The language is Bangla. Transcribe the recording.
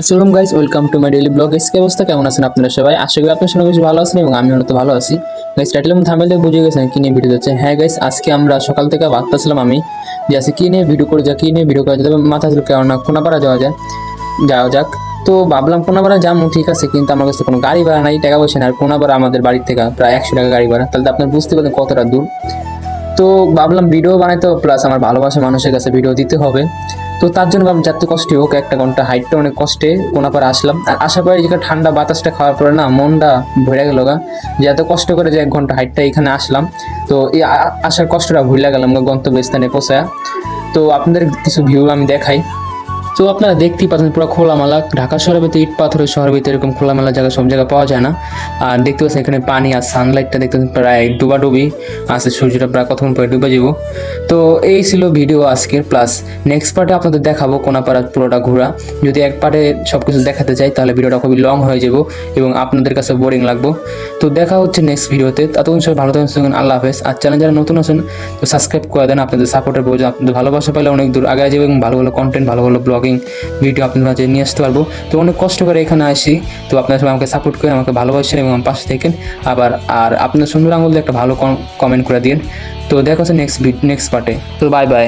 আসসালাম guys, welcome to my daily blog. SK অবস্থা? কেমন আছেন আপনারা সবাই? আশা করি আপনার সঙ্গে ভালো আছেন এবং আমি অনেক ভালো আছি। গাইস টাইটেল এবং থামেল দেখে বুঝে গেছেন কি নিয়ে ভিডিও যাচ্ছে। হ্যাঁ গাইস, আজকে আমরা সকাল থেকে ভাবতেছিলাম আমি যে আজকে কি নিয়ে ভিডিও করে যা কি নিয়ে ভিডিও করা যায়, তবে মাথা ছিল কেমন না কোনাপাড়া যাওয়া যায়, যাওয়া যাক। তো ভাবলাম কোনাপাড়া যাব, ঠিক আছে, কিন্তু আমার কাছে কোনো গাড়ি ভাড়া নাই, টাকা পয়সা নাই, আর কোনাপাড়া আমাদের বাড়ির থেকে প্রায় একশো টাকা গাড়ি ভাড়া। তাহলে আপনার বুঝতে পারেন কতটা দূর। তো ভাবলাম ভিডিও বানাইতে প্লাস আমার ভালোবাসা মানুষের কাছে ভিডিও দিতে হবে। তো তার জন্য ভাবলাম যাতে কষ্টে হোক, একটা ঘণ্টা হাইটটা অনেক কষ্টে, কোনা পরে আসলাম। আর আসার পরে যেখানে ঠান্ডা বাতাসটা খাওয়ার পরে না, মনটা ভরে গেল গা। যে এত কষ্ট করে যে এক ঘণ্টা হাইটটা এখানে আসলাম, তো এই আসার কষ্টটা ভুলে গেলাম গন্তব্যস্থানে পৌঁছায়। তো আপনাদের কিছু ভিউ আমি দেখাই। তো আপনারা দেখতেই পাচ্ছেন পুরো খোলামেলা। ঢাকা শহরের ভিতরে, ইট পাথরের শহরের ভিতরে এরকম খোলামেলা জায়গা, সব জায়গায় পাওয়া যায় না। আর দেখতে পাচ্ছেন এখানে পানি আর সানলাইটটা দেখতে পাচ্ছেন প্রায় ডুবাডুবি। আছে সূর্যটা প্রায় কতক্ষণ পরে ডুবে যাব। তো এই ছিল ভিডিও আজকের প্লাস নেক্সট পার্টে আপনাদের দেখাবো কোনাপাড়া পুরোটা ঘোরা। যদি এক পার্টে সব কিছু দেখাতে চাই, তাহলে ভিডিওটা খুবই লং হয়ে যাব এবং আপনাদের কাছে বোরিং লাগবো। তো দেখা হচ্ছে নেক্সট ভিডিওতে ততক্ষণ সবাই ভালো থাকুন আল্লাহ হাফেজ। আর চ্যানেল যারা নতুন আছেন, তো সাবস্ক্রাইব করে দেন। আপনাদের সাপোর্টের প্রয়োজন আপনাদের ভালোবাসা পেলে অনেক দূর আগে যাবে এবং ভালো ভালো কন্টেন্ট ভালো ভালো ব্লগিং ভিডিও আপনার মাঝে নিয়ে আসতে পারব। তো অনেক কষ্ট করে এখানে আসি। তো আপনারা সবাই আমাকে সাপোর্ট করেন আমাকে ভালোবাসেন এবং আমার পাশে থাকেন। আবার, আর আপনার সুন্দর আঙুল একটা ভালো কমেন্ট করে দিন তো দেখা হচ্ছে নেক্সট নেক্সট পার্টে তো বাই বাই